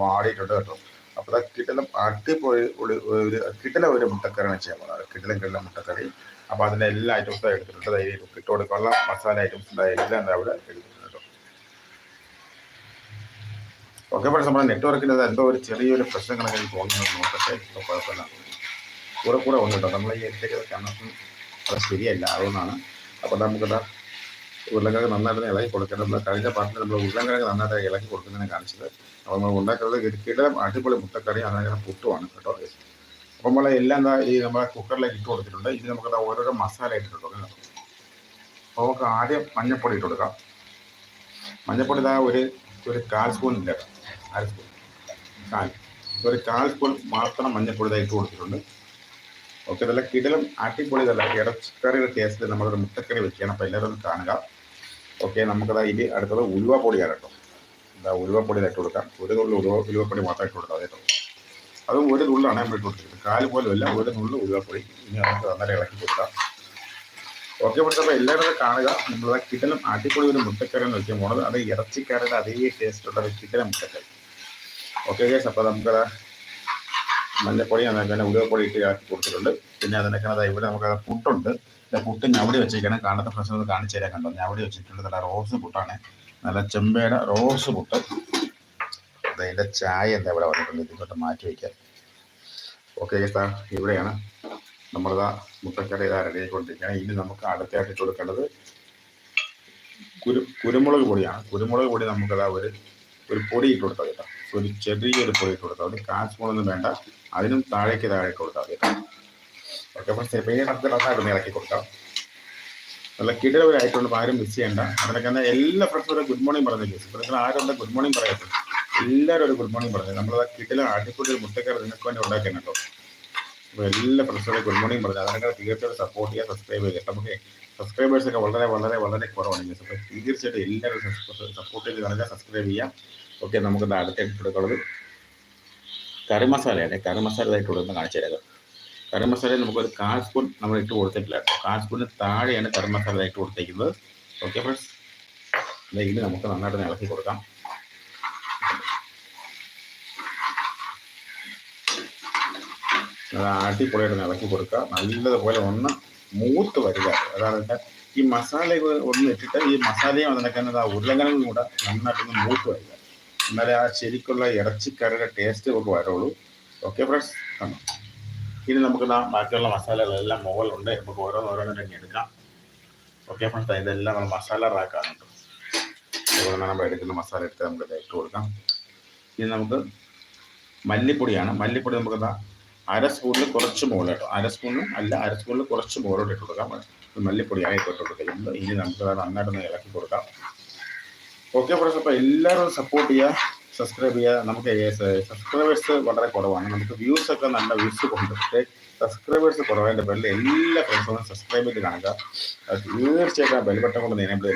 വാടിയിട്ടുണ്ട് കേട്ടോ. അപ്പോൾ അത് കിട്ടലും അടിപൊളി ഒരു- കിട്ടല ഒരു മുട്ടക്കറിയാണ് ചെയ്യാൻ കിട്ടലും കിട്ടല മുട്ടക്കറി അപ്പോൾ അതിന്റെ എല്ലാ ഐറ്റംസും എടുത്തിട്ടുണ്ട്. അതായത് ഇട്ട് കൊടുക്കാനുള്ള മസാല ഐറ്റംസ് എല്ലാം അവിടെ എടുത്തിട്ടുണ്ട് ഓക്കെ പക്ഷേ നമ്മുടെ നെറ്റ്വർക്കിന്റെ എന്തോ ഒരു ചെറിയൊരു പ്രശ്നങ്ങളൊക്കെ തോന്നുന്നു നോക്കട്ടെ. ഇപ്പോൾ കുഴപ്പമില്ല. കൂടെ കൂടെ കേട്ടോ നമ്മൾ ഈ എടുത്തേക്ക് കണക്ഷൻ അത് ശരിയല്ല അതുകൊണ്ടാണ് അപ്പോൾ നമുക്കത് ഉരുളക്കിഴങ്ങ് നന്നായിട്ട് ഇളക്കി കൊടുക്കണം നമ്മൾ കഴിഞ്ഞ പാട്ടിൽ നമ്മൾ ഉരുളക്കിഴങ്ങ് നന്നായിട്ട് ഇളക്കി കൊടുക്കുന്നതിനെ കാണിച്ചത്. അപ്പോൾ നമ്മൾ ഉണ്ടാക്കുന്നത് കിടലം അടിപൊളി മുട്ടക്കറി അങ്ങനെ പുട്ടുമാണ് കേട്ടോ. അപ്പോൾ നമ്മളെ എല്ലാം ഈ നമ്മുടെ കുക്കറിലേക്ക് ഇട്ട് കൊടുത്തിട്ടുണ്ട്. ഇത് നമുക്ക് ഓരോരോ മസാല ഇട്ടിട്ടുണ്ട് അപ്പോൾ നമുക്ക് ആദ്യം മഞ്ഞപ്പൊടി ഇട്ട് കൊടുക്കാം. മഞ്ഞപ്പൊടി ഇതാ ഒരു ഒരു കാൽ സ്പൂൺ ഇല്ല കാൽ സ്പൂൺ. കാൽ. ഒരു കാൽ സ്പൂൺ മാത്രം മഞ്ഞപ്പൊടി ഇതാ ഇട്ട് കൊടുത്തിട്ടുണ്ട്. ഓക്കെ നല്ല കിടലും അടിപൊളി ഇതല്ല. ഇറച്ചിക്കറിയുടെ ടേസ്റ്റിൽ നമ്മളൊരു മുട്ടക്കറി വെക്കുകയാണ്. അപ്പോൾ എല്ലാവരും ഒന്ന് കാണുക. ഓക്കെ നമുക്കതാ ഇനി അടുത്തത് ഉലുവ പൊടിയാണ് കേട്ടോ. എന്താ ഉലുവ പൊടി ഇട്ട് കൊടുക്കാം. ഒരു തുള്ളി ഉലുവ ഉലുവപ്പൊടി മാത്രം ഇട്ട് കൊടുക്കാം കേട്ടോ. അതും ഒരു നുള്ളാണ് നമ്മൾ ഇട്ട് കൊടുത്തിരിക്കുന്നത്. കാൽ പോലും അല്ല ഒരു നുള്ളു ഉലുവപ്പൊടി ഇനി നമുക്ക് നന്നായി ഇളക്കി കൊടുക്കാം. ഓക്കെ അപ്പോൾ എല്ലാവരും കാണുക. നിങ്ങളുടെ കിട്ടലും അടിപൊളി ഒരു മുട്ടക്കറി എന്ന് വെച്ചാൽ പോണത്. അത് ഇറച്ചിക്കാരുടെ അതേ ടേസ്റ്റുള്ള ഒരു കിട്ടല മുട്ടക്കറി. ഓക്കെ ഗേസ് അപ്പോൾ നമുക്കത് മഞ്ഞപ്പൊടി അങ്ങനെ ഉലുവപ്പൊടി ഇട്ട് ആക്കി കൊടുത്തിട്ടുണ്ട്. പിന്നെ അതിനൊക്കെ ഇവിടെ നമുക്ക് പുട്ടുണ്ട്. പുട്ട് ഞവടി വെച്ചിരിക്കണം. കാണാത്ത ഫ്രഷ് ഒന്ന് കാണിച്ചു തരാൻ കണ്ടോ? ഞവടി വെച്ചിട്ടുണ്ട്. നല്ല റോസ് പുട്ടാണ്. നല്ല ചെമ്പയുടെ റോസ് പുട്ട്. അതിന്റെ ചായ എന്താ ഇവിടെ വന്നിട്ടുണ്ട്? ഇതിങ്ങോട്ട് മാറ്റി വയ്ക്കാം ഓക്കെ സാർ ഇവിടെയാണ് നമ്മളിതാ മുട്ടക്കറി ഇതാ റെഡി ആയിക്കൊണ്ടിരിക്കുകയാണ്. ഇനി നമുക്ക് അടുത്തായിട്ട് കൊടുക്കേണ്ടത് കുരു കുരുമുളക് പൊടിയാണ്. കുരുമുളക് പൊടി നമുക്കതാ ഒരു ഒരു പൊടി ഇട്ട് കൊടുത്താൽ കേട്ടോ. ഒരു ചെറിയൊരു പൊടി കൊടുത്താൽ മതി. കാശ് സ്പൂണൊന്നും വേണ്ട. അതിനും താഴേക്ക് താഴെ കൊടുത്താൽ മതി ഓക്കെ അപ്പോൾ ചെറിയ നമുക്ക് നന്നായിട്ട് ഇളക്കി കൊടുക്കാം. നല്ല കിടവരായിട്ടുണ്ട് ആരും മിസ് ചെയ്യണ്ട. അതിനൊക്കെ തന്നെ എല്ലാ ഫ്രണ്ട്സും ഗുഡ് മോർണിംഗ് പറഞ്ഞു ഇപ്പോൾ നിങ്ങൾ ആരും എന്താ ഗുഡ് മോർണിംഗ് പറയാത്തത്. എല്ലാവരും ഒരു ഗുഡ് മോർണിംഗ് പറഞ്ഞു. നമ്മളത് കിട്ടിലെ അടിപൊളി ഒരു മുട്ടക്കറി നിങ്ങൾക്ക് വേണ്ടി ഉണ്ടാക്കാൻ കേട്ടോ. അപ്പോൾ എല്ലാ ഫ്രണ്ട്സുകളും ഗുഡ് മോർണിംഗ് പറഞ്ഞു. അതിനൊക്കെ തീർച്ചയായിട്ടും സപ്പോർട്ട് ചെയ്യുക സബ്സ്ക്രൈബ് ചെയ്യുക നമുക്ക് സബ്സ്ക്രൈബേഴ്സൊക്കെ വളരെ വളരെ വളരെ കുറവാണ്. അപ്പോൾ തീർച്ചയായിട്ടും എല്ലാവരും സപ്പോർട്ട് ചെയ്ത് കാണുക സബ്സ്ക്രൈബ് ചെയ്യാം. ഓക്കെ നമുക്ക് അടുത്ത കൊടുക്കുന്നത് കറി മസാലയാണ്. കറി മസാല ഇതായിട്ട് കൊടുക്കുന്ന കാണിച്ചു തരാം. കറി മസാല നമുക്കൊരു കാൽ സ്പൂൺ നമ്മൾ ഇട്ട് കൊടുത്തിട്ടില്ല. കാൽ സ്പൂണിന് താഴെയാണ് കറി മസാല ഇട്ട് കൊടുത്തേക്കുന്നത്. ഓക്കെ ഫ്രണ്ട്സ് ഇത് നമുക്ക് നന്നായിട്ട് ഇളക്കി കൊടുക്കാം. ആട്ടിപ്പൊളിയായിട്ട് ഇളക്കി കൊടുക്കുക. നല്ലതുപോലെ ഒന്ന് മൂത്ത് വരിക. അതാണ് ഈ മസാല ഒന്ന് ഇട്ടിട്ട് ഈ മസാലയും അതിനൊക്കെ ആ ഉരുളക്കിഴങ്ങും കൂടെ നന്നായിട്ടൊന്ന് മൂത്ത് വരിക. എന്നാലേ ആ ശരിക്കുള്ള ഇറച്ചിക്കറിയുടെ ടേസ്റ്റ് നമുക്ക് വരുള്ളൂ. ഓക്കെ ഫ്രണ്ട്സ് കാണാം ഇനി നമുക്ക് ബാക്കിയുള്ള മസാലകളെല്ലാം മുകളിലുണ്ട്. നമുക്ക് ഓരോന്ന് തന്നെ എടുക്കാം. ഓക്കെ ഫ്രണ്ട്സ് ഇതെല്ലാം നമ്മൾ മസാല റാക്കാറുണ്ട് അതുപോലെ നമ്മൾ എടുക്കുന്ന മസാല എടുത്ത് നമുക്ക് ഇട്ട് കൊടുക്കാം. ഇനി നമുക്ക് മല്ലിപ്പൊടിയാണ്. മല്ലിപ്പൊടി നമുക്ക് ദാ അര സ്പൂണിൽ കുറച്ച് മുകളിൽ അര സ്പൂണിൽ അല്ല അര സ്പൂണിൽ കുറച്ച് മുകളിലോട്ട് ഇട്ട് കൊടുക്കാം. മല്ലിപ്പൊടി ആയിട്ട് ഇട്ട് കൊടുക്കുന്നത് ഇനി നമുക്ക് നന്നായിട്ടൊന്ന് ഇളക്കി കൊടുക്കാം. ഓക്കെ ഫ്രണ്ട്സ് അപ്പോൾ എല്ലാവരും സപ്പോർട്ട് ചെയ്യുക സബ്സ്ക്രൈബ് ചെയ്യുക. നമുക്ക് സബ്സ്ക്രൈബേഴ്സ് വളരെ കുറവാണ്. നമുക്ക് വ്യൂസ് ഒക്കെ നല്ല വ്യൂസ് കൊണ്ട്. സബ്സ്ക്രൈബേഴ്സ് കുറവായതിന്റെ പേരിൽ എല്ലാ ഫ്രണ്ട്സും സബ്സ്ക്രൈബ് ചെയ്ത് കാണുക. തീർച്ചയായിട്ടും ബെൽ ബെൽബട്ടം കൊണ്ട് ചെയ്യുന്നത്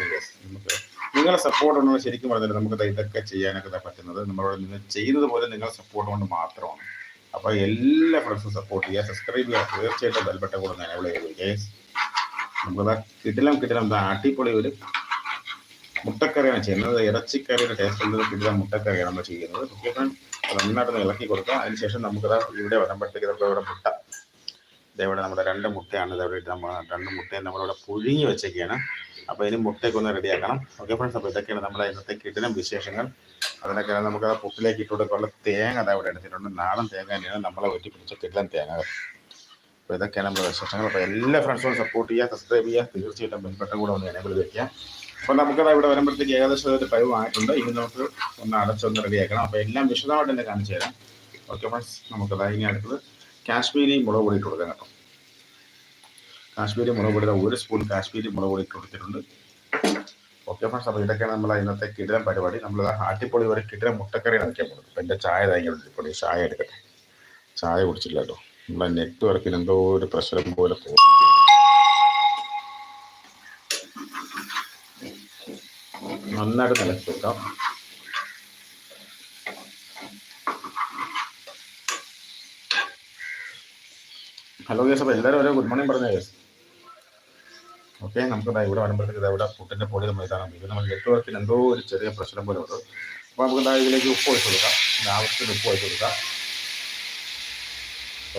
നമുക്ക് നിങ്ങളെ സപ്പോർട്ട് ഉണ്ടെങ്കിൽ ശരിക്കും പറഞ്ഞാൽ നമുക്ക് ഇതൊക്കെ ചെയ്യാനൊക്കെ പറ്റുന്നത്. നമ്മളോട് നിങ്ങൾ ചെയ്യുന്നത് പോലെ നിങ്ങളുടെ സപ്പോർട്ട് കൊണ്ട് മാത്രമാണ്. അപ്പോൾ എല്ലാ ഫ്രണ്ട്സും സപ്പോർട്ട് ചെയ്യുക സബ്സ്ക്രൈബ് ചെയ്യുക. തീർച്ചയായിട്ടും ബെൽബട്ടം കൊണ്ട് എനേബിൾ ചെയ്ത് ഗേസ് നമുക്കതാ കിട്ടിലും കിട്ടിലും അടിപൊളി ഒരു മുട്ടക്കറിയാണ് ചെയ്യുന്നത്. ഇറച്ചിക്കറിയുടെ ടേസ്റ്റ് കിട്ടുന്ന മുട്ടക്കറിയാണ് നമ്മൾ ചെയ്യുന്നത്. ഓക്കെ ഫ്രണ്ട് നന്നായിട്ട് ഇളക്കി കൊടുക്കുക. അതിനുശേഷം നമുക്കത് ഇവിടെ വരുമ്പോഴത്തേക്ക് നമ്മൾ ഇവിടെ മുട്ട. ഇതേവിടെ നമ്മുടെ രണ്ട് മുട്ടയാണ്. ഇതവിടെ ഇട്ട് നമ്മൾ രണ്ട് മുട്ടയും നമ്മളിവിടെ പുഴുങ്ങി വെച്ചൊക്കെയാണ് അപ്പോൾ ഇനി മുട്ടയൊക്കെ ഒന്ന് റെഡിയാക്കണം ഓക്കെ ഫ്രണ്ട്സ് അപ്പോൾ ഇതൊക്കെയാണ് നമ്മുടെ ഇന്നത്തെ കിട്ടിനും വിശേഷങ്ങൾ. അതിനൊക്കെ നമുക്ക് ആ പുട്ടിലേക്ക് ഇട്ട് കൊടുക്കാനുള്ള തേങ്ങ അതാ ഇവിടെ എടുത്തിട്ടുണ്ട്. നാടൻ തേങ്ങ തന്നെയാണ് നമ്മളെ വെട്ടി പിടിച്ച കിട്ടുന്ന തേങ്ങ അപ്പോൾ ഇതൊക്കെയാണ് നമ്മുടെ വിശേഷങ്ങൾ. അപ്പോൾ എല്ലാ ഫ്രണ്ട്സും സപ്പോർട്ട് ചെയ്യുക സബ്സ്ക്രൈബ് ചെയ്യുക. തീർച്ചയായിട്ടും ബെൽബട്ടം കൂടെ ഒന്ന് എനേബിൾ വെക്കുക. അപ്പോൾ നമുക്കത് ഇവിടെ വരുമ്പോഴത്തേക്ക് ഏകദേശം ഒരു പൈവ് ആയിട്ടുണ്ട്. ഇനി നമുക്ക് ഒന്ന് അടച്ചൊന്ന് റെഡിയാക്കണം. അപ്പോൾ എല്ലാം വിശദമായിട്ട് തന്നെ കാണിച്ചു തരാം. ഓക്കെ ഫ്രണ്ട്സ് നമുക്കത് ഇനി അടുത്തത് കാശ്മീരി മുളക് പൊടി ഇട്ട് കൊടുക്കാം കേട്ടോ. കാശ്മീരി മുളക് പൊടിയുടെ ഒരു സ്പൂൺ കാശ്മീരി മുളക് പൊടി ഇട്ട് കൊടുത്തിട്ടുണ്ട്. ഓക്കെ ഫ്രണ്ട്സ് അപ്പോൾ ഇതൊക്കെയാണ് നമ്മൾ ഇന്നത്തെ കിടിലം പരിപാടി. നമ്മൾ ആട്ടിപ്പൊളി ഒരു കിടിലം മുട്ടക്കറിയാണ് വയ്ക്കാൻ പോകുന്നത്. അപ്പോൾ എന്റെ ചായ പൊടി ചായ എടുക്കട്ടെ. ചായ കുടിച്ചില്ല കേട്ടോ. നമ്മളെ നെറ്റ്വർക്കിന് എന്തോ ഒരു പ്രശ്നം പോലെ തോന്നുന്നു നന്നായിട്ട് നിലച്ച് വെക്കാം. ഹലോ ഗേസ് അപ്പോൾ എല്ലാവരും ഓരോ ഗുഡ് മോർണിംഗ് പറഞ്ഞ ഗേസ് ഓക്കെ നമുക്ക് ഇതാ ഇവിടെ വരുമ്പോഴത്തേക്ക് ദാ ഇവിടെ പുട്ടിന്റെ പൊടി നമ്മൾ ഇതാണ് ഇത് നമ്മൾ നെറ്റ്വർക്കിന് എന്തോ ഒരു ചെറിയ പ്രശ്നം പോലെ ഉണ്ട്. അപ്പോൾ നമുക്ക് എന്താ ഇതിലേക്ക് ഉപ്പ് ഒഴിച്ച് കൊടുക്കാം. ഇത് ആവശ്യത്തിന് ഉപ്പ് ഒഴിച്ച് കൊടുക്കാം.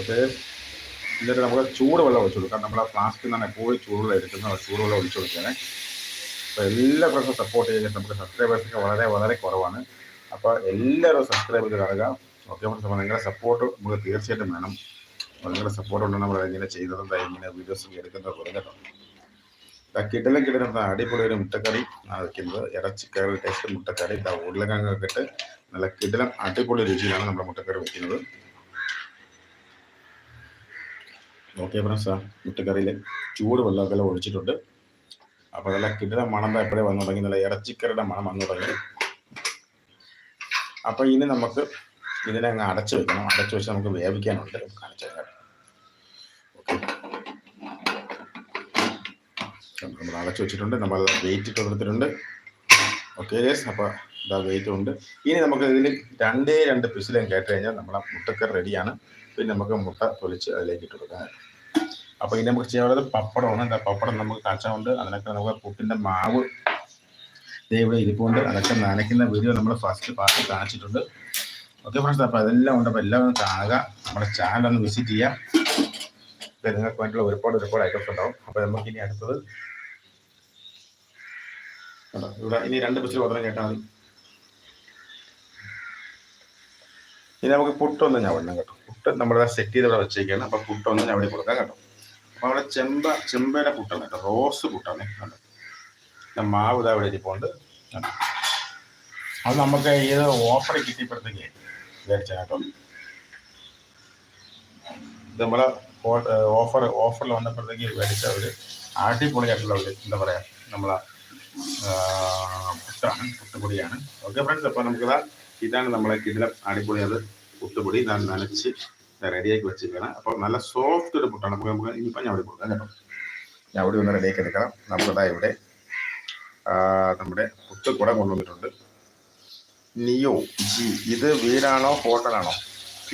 ഓക്കെ എന്നിട്ട് നമുക്ക് ചൂടുവെള്ളം ഒഴിച്ച് കൊടുക്കാം. നമ്മൾ ആ ഫ്ലാസ്കിൽ നിന്നാണ് എപ്പോഴും ചൂടുവെള്ളം എടുക്കുന്നത് ചൂടുവെള്ളം ഒഴിച്ച് കൊടുക്കുകയാണ്. അപ്പോൾ എല്ലാ പ്രാവശ്യം സപ്പോർട്ട് ചെയ്യുന്നത് നമുക്ക് സബ്സ്ക്രൈബേഴ്സൊക്കെ വളരെ വളരെ കുറവാണ്. അപ്പോൾ എല്ലാവരും സബ്സ്ക്രൈബ് ചെയ്ത് കാണുക. ഓക്കെ അപ്പോൾ നിങ്ങളുടെ സപ്പോർട്ട് നമുക്ക് തീർച്ചയായിട്ടും വേണം. നിങ്ങളുടെ സപ്പോർട്ട് ഉണ്ടെങ്കിൽ നമ്മൾ ഇങ്ങനെ ചെയ്യുന്നതും ഇങ്ങനെ വീഡിയോസ് എടുക്കുന്നത് പോലെ കേട്ടോ. കിടലും കിടലും അടിപൊളി ഒരു മുട്ടക്കറി ആണ് വെക്കുന്നത്. ഇറച്ചിക്കറി ടേസ്റ്റ് മുട്ടക്കറി. ഇതാ ഉരുളക്കിഴങ്ങൊക്കെ ഇട്ട് നല്ല കിടലം അടിപൊളി രുചിയിലാണ് നമ്മുടെ മുട്ടക്കറി വെക്കുന്നത്. ഓക്കെ ഫ്രണ്ട്സ് മുട്ടക്കറിയിൽ ചൂട് വെള്ളമൊക്കെ ഒഴിച്ചിട്ടുണ്ട്. അപ്പോൾ നല്ല കിടലം മണം എപ്പോഴേ വന്നു തുടങ്ങി. നല്ല ഇറച്ചിക്കറിയുടെ മണം വന്നു തുടങ്ങി. അപ്പോൾ ഇനി നമുക്ക് ഇതിനെ അങ്ങ് അടച്ചു വെക്കണം. അടച്ചു വെച്ച് നമുക്ക് വേവിക്കാനുണ്ട്. കാണിച്ചു തരാം. നമ്മൾ അടച്ചു വെച്ചിട്ടുണ്ട്. നമ്മൾ വെയിറ്റ് ഇട്ട് കൊടുത്തിട്ടുണ്ട്. ഓക്കെ യെസ് അപ്പോൾ ഇതാ വെയിറ്റ് ഉണ്ട്. ഇനി നമുക്ക് ഇതിൽ രണ്ടേ രണ്ട് പിസിലും കേട്ട് കഴിഞ്ഞാൽ നമ്മളെ മുട്ടക്കറി റെഡിയാണ് പിന്നെ നമുക്ക് മുട്ട പൊളിച്ച് അതിലേക്ക് ഇട്ട് കൊടുക്കാം. അപ്പോൾ ഇനി നമുക്ക് ചെയ്യാനുള്ളത് പപ്പടമാണ്. എന്താ പപ്പടം നമുക്ക് കാച്ചുകൊണ്ട് അതിനൊക്കെ നമുക്ക് പുട്ടിന്റെ മാവ് ഇവിടെ ഇരിപ്പുണ്ട്. അതൊക്കെ നനയ്ക്കുന്ന വീഡിയോ നമ്മൾ ഫസ്റ്റ് പാർട്ട് കാണിച്ചിട്ടുണ്ട്. ഓക്കെ ഫ്രണ്ട്സ് അപ്പോൾ അതെല്ലാം ഉണ്ട്. അപ്പോൾ എല്ലാവരും കാണുക. നമ്മുടെ ചാനൽ ഒന്ന് വിസിറ്റ് ചെയ്യാം. നിങ്ങൾക്ക് വേണ്ടിയുള്ള ഒരുപാട് ഒരുപാട് ഐറ്റംസ് ഉണ്ടാവും. അപ്പോൾ നമുക്ക് ഇനി അടുത്തത്? ഇവിടെ ഇനി രണ്ട് ബസ്സിൽ ഓർഡർ കേട്ടാൽ മതി. ഇനി നമുക്ക് പുട്ടൊന്ന് ഞാൻ വിടണം കേട്ടോ. പുട്ട് നമ്മുടെ സെറ്റ് ചെയ്ത് ഇവിടെ വെച്ചേക്കാണ്. അപ്പോൾ പുട്ടൊന്ന് ഞാൻ ഇവിടെ കൊടുക്കാം കേട്ടോ. അപ്പോൾ അവിടെ ചെമ്പ ചെമ്പയുടെ പുട്ടാണ് റോസ് പുട്ടാണ്. കണ്ടത് മാവ് ഇതാ ഇവിടെ ഇരിപ്പുണ്ട്? അത് നമുക്ക് ഏത് ഓഫർ കിട്ടിയപ്പോഴത്തേക്ക് വിചാരിച്ചാട്ടോ ഇത് നമ്മളെ ഓഫർ ഓഫറിൽ വന്നപ്പോഴത്തേക്ക് മേടിച്ച ഒരു അടിപൊളിയായിട്ടുള്ള ഒരു എന്താ പറയാ നമ്മളെ പുട്ടാണ് പുട്ടുപൊടിയാണ്. ഓക്കെ ഫ്രണ്ട്സ് അപ്പോൾ നമുക്കിതാ ഇതാണ് നമ്മളെ കിടിലം അടിപൊളിയത് പുട്ടുപൊടി. ഇതാണ് നനച്ച് റെഡിയാക്കി വെച്ചിരിക്കണം അപ്പോൾ നല്ല സോഫ്റ്റ് ഒരു പുട്ടാണ്. നമുക്ക് നമുക്ക് ഇനിയിപ്പോൾ ഞാൻ അവിടെ കൊടുക്കാം കേട്ടോ. ഞാൻ അവിടെ ഒന്ന് റെഡിയാക്കി എടുക്കണം. നമുക്കിതാ ഇവിടെ നമ്മുടെ പുട്ട് കൂടെ കൊണ്ടുവന്നിട്ടുണ്ട്. നിയോ ജി ഇത് വീടാണോ ഹോട്ടലാണോ?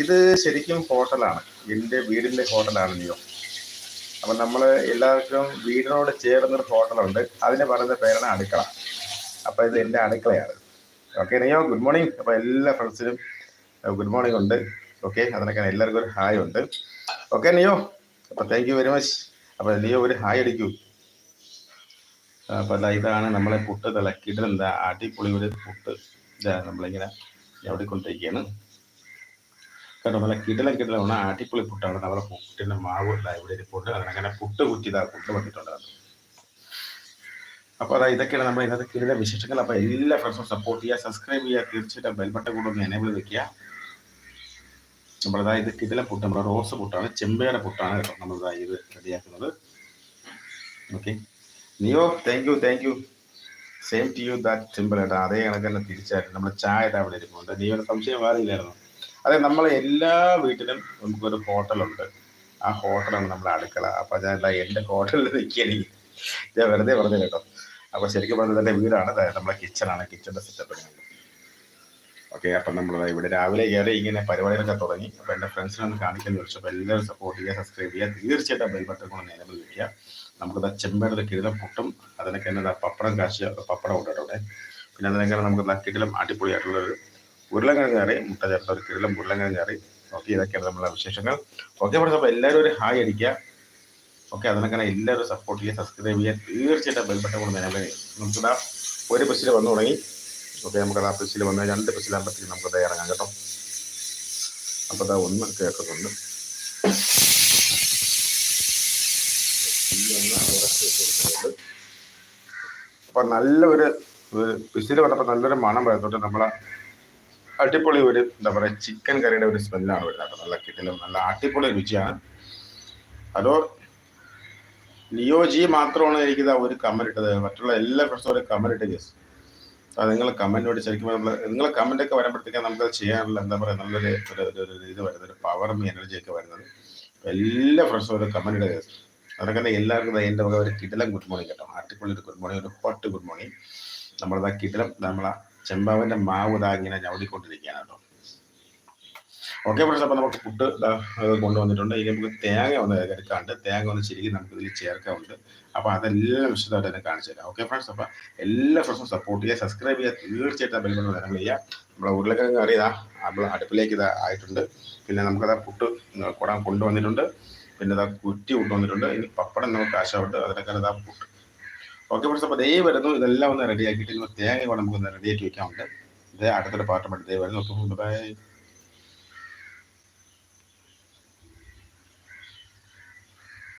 ഇത് ശരിക്കും ഹോട്ടലാണ്. എന്റെ വീടിന്റെ ഹോട്ടലാണ് നിയോ. അപ്പം നമ്മൾ എല്ലാവർക്കും വീടിനോട് ചേർന്നൊരു ഹോട്ടലുണ്ട്. അതിന് പറയുന്ന പേരാണ് അടുക്കള. അപ്പം ഇത് എന്റെ അടുക്കളയാണ്. ഓക്കെ നിയോ ഗുഡ് മോർണിംഗ് അപ്പോൾ എല്ലാ ഫ്രണ്ട്സിനും ഗുഡ് മോർണിംഗ് ഉണ്ട്. ഓക്കെ അതിനൊക്കെ എല്ലാവർക്കും ഒരു ഹായ് ഉണ്ട്. ഓക്കെ നിയോ അപ്പോൾ താങ്ക് യു വെരി മച്ച് അപ്പോൾ നിയോ ഒരു ഹായ് അടിക്കൂ. അപ്പോൾ ദാ ഇതാണ് നമ്മളെ പുട്ട് തിളക്കിയിട്ടെന്താ അടിപൊളി ഒരു പുട്ട്. ഇതാണ് നമ്മളിങ്ങനെ എവിടെക്കൊണ്ടിരിക്കുകയാണ് കേട്ടോ നല്ല കിടലം കിടലാണ് അടിപൊളി പുട്ടാണ്. നമ്മളെ പുട്ടിന്റെ മാവ് ഇവിടെ ഇരിപ്പുണ്ട് അതിനങ്ങനെ പുട്ട് കുറ്റിതാ പുട്ട് വന്നിട്ടുണ്ട്. അപ്പോൾ അതാ ഇതൊക്കെയാണ് നമ്മുടെ ഇന്നത്തെ കിടല വിശേഷങ്ങൾ. അപ്പോൾ എല്ലാ ഫ്രണ്ട്സും സപ്പോർട്ട് ചെയ്യുക സബ്സ്ക്രൈബ് ചെയ്യുക തീർച്ചയായിട്ടും ബെൽബട്ടൺ കൂടെ ഒന്ന് എനേബിൾ വെക്കുക. നമ്മളതാ ഇത് കിടില പുട്ട് നമ്മുടെ റോസ് പുട്ടാണ് ചെമ്പയുടെ പുട്ടാണ് കേട്ടോ നമ്മളിതാ ഇത് റെഡിയാക്കുന്നത്. Okay Neo thank you thank you same to you that simple ഏട്ടാ അതേ കണക്ക് തന്നെ തിരിച്ചായിട്ട് നമ്മുടെ ചായ അവിടെ ഇരിപ്പുണ്ട്. നിയോടെ സംശയം മാറിയില്ലായിരുന്നു അതെ നമ്മളെ എല്ലാ വീട്ടിലും നമുക്കൊരു ഹോട്ടലുണ്ട്. ആ ഹോട്ടലാണ് നമ്മുടെ അടുക്കള. അപ്പൊ ഞാൻ എന്താ എന്റെ ഹോട്ടലിൽ നിൽക്കുകയാണെങ്കിൽ ഞാൻ വെറുതെ പറഞ്ഞു കേട്ടോ. അപ്പൊ ശരിക്കും പറഞ്ഞത് എന്റെ വീടാണ്. ദാ നമ്മളെ കിച്ചണാണ് കിച്ചന്റെ സെറ്റപ്പ് ഓക്കെ അപ്പം നമ്മൾ ഇവിടെ രാവിലെ കയറി ഇങ്ങനെ പരിപാടികളൊക്കെ തുടങ്ങി. അപ്പോൾ എന്റെ ഫ്രണ്ട്സിനൊന്ന് കാണിക്കാൻ ചോദിച്ചു അപ്പോൾ എല്ലാവരും സപ്പോർട്ട് ചെയ്യുക സബ്സ്ക്രൈബ് ചെയ്യുക. തീർച്ചയായിട്ടും ബെൽ ബട്ടൺ കൊണ്ട് നേരം വിളിക്കുക. നമുക്ക് ചെമ്പയുടെ കിഴിതം പൊട്ടും അതിനൊക്കെ തന്നെ ദാ പപ്പടം കാശ് പപ്പടം ഉണ്ട് പിന്നെ അതിനെങ്കിലും നമുക്ക് കിടിലം അടിപൊളിയായിട്ടുള്ളൊരു ഉരുളക്കിഴങ്ങ് കറി മുട്ട ചേർത്ത ഒരു കിടിലം ഉരുളക്കിഴങ്ങ് കറി. ഓക്കെ ഇതൊക്കെയാണ് നമ്മളെ വിശേഷങ്ങൾ. ഓക്കെ അപ്പോൾ എല്ലാവരും ഒരു ഹായ് അടിക്കുക. ഓക്കെ അതിനൊക്കെ എല്ലാവരും സപ്പോർട്ട് ചെയ്യുക സബ്സ്ക്രൈബ് ചെയ്യുക. തീർച്ചയായിട്ടും ബെൽ ബട്ടൺ കൊണ്ട് നേരം നമുക്ക് നമുക്കിതാ ഒരു ബസ്സിൽ വന്നു തുടങ്ങി. ഓക്കെ നമുക്ക് ആ ബസ്സിൽ വന്ന് രണ്ട് ബസ്സിലാകുമ്പോഴത്തേക്ക് നമുക്ക് ദേ ഇറങ്ങാം കേട്ടോ. അപ്പോൾ അതാ ഒന്ന് കേൾക്കുന്നുണ്ട് അപ്പം നല്ലൊരു പിസിൽ വന്നപ്പോൾ നല്ലൊരു മണം വരുന്നുണ്ട്. നമ്മളെ അടിപൊളി ഒരു എന്താ പറയുക ചിക്കൻ കറിയുടെ ഒരു സ്മെല്ലാണ് വരുന്നത് നല്ല കിട്ടിലും നല്ല അടിപൊളി രുചിയാണ്. അതോ നിയോജി മാത്രമാണ് എനിക്ക് ഇതാ ഒരു കമ്മലിട്ടത്. മറ്റുള്ള എല്ലാ പ്രശ്നവും ഒരു കമ്മലിട്ട് ജസ്റ്റ് അത് നിങ്ങൾ വേണ്ടി ശരിക്കും നമ്മൾ കമന്റ് ഒക്കെ വരുമ്പോഴത്തേക്കും നമുക്ക് ചെയ്യാനുള്ള എന്താ പറയുക നല്ലൊരു ഒരു ഒരു- ഇത് വരുന്നത് ഒരു പവറും എനർജി ഒക്കെ വരുന്നത്. എല്ലാ ഫ്രണ്ട്സും ഒരു കമന്റ് ഇടുക അതൊക്കെ തന്നെ എല്ലാവർക്കും എന്റെ വക ഒരു കിടിലം ഗുഡ് മോർണിംഗ് കേട്ടോ. ആർട്ടിക്കുള്ള ഒരു ഗുഡ് മോർണിംഗ് ഒരു ഹോട്ട് ഗുഡ് മോർണിംഗ് നമ്മളത് ആ കിടിലം നമ്മളെ ചെമ്പാവിന്റെ മാവ് ഇതാ ഇങ്ങനെ ഞവടിക്കൊണ്ടിരിക്കുകയാണ് കേട്ടോ. ഓക്കെ ഫ്രണ്ട്സ് അപ്പോൾ നമുക്ക് ഫുഡ് കൊണ്ടുവന്നിട്ടുണ്ട്. ഇനി നമുക്ക് തേങ്ങ ഒന്ന് എടുക്കാണ്ട്. തേങ്ങ ഒന്ന് ശരിക്കും നമുക്ക് ഇതിൽ ചേർക്കാറുണ്ട് അപ്പോൾ അതെല്ലാം വിശദമായിട്ട് തന്നെ കാണിച്ചു തരാം. ഓക്കെ ഫ്രണ്ട്സ് അപ്പോൾ എല്ലാ ഫ്രണ്ട്സും സപ്പോർട്ട് ചെയ്യുക സബ്സ്ക്രൈബ് ചെയ്യുക. തീർച്ചയായിട്ടും ബെൽ ബട്ടൺ നമ്മൾ ചെയ്യുക നമ്മുടെ ഉരുളക്കിഴങ്ങ് ഇതാ നമ്മൾ അടുപ്പിലേക്ക് ഇത് ആയിട്ടുണ്ട്. പിന്നെ നമുക്കത് പുട്ട് കൊടാൻ കൊണ്ടുവന്നിട്ടുണ്ട്. പിന്നെ ഇതാ കുറ്റി കൊണ്ടുവന്നിട്ടുണ്ട്. ഇനി പപ്പടം നമുക്ക് ആശമുണ്ട് അതിനൊക്കെ ഇതാ പുട്ട് ഓക്കെ ഫ്രണ്ട്സ് അപ്പോൾ ദേ വരുന്നു. ഇതെല്ലാം ഒന്ന് റെഡി ആക്കിയിട്ട് തേങ്ങ കൂടെ നമുക്ക് റെഡിയാക്കി വെക്കാറുണ്ട് ഇത് അടുത്തൊരു പാട്ട് ദേ വരുന്നു. ബൈ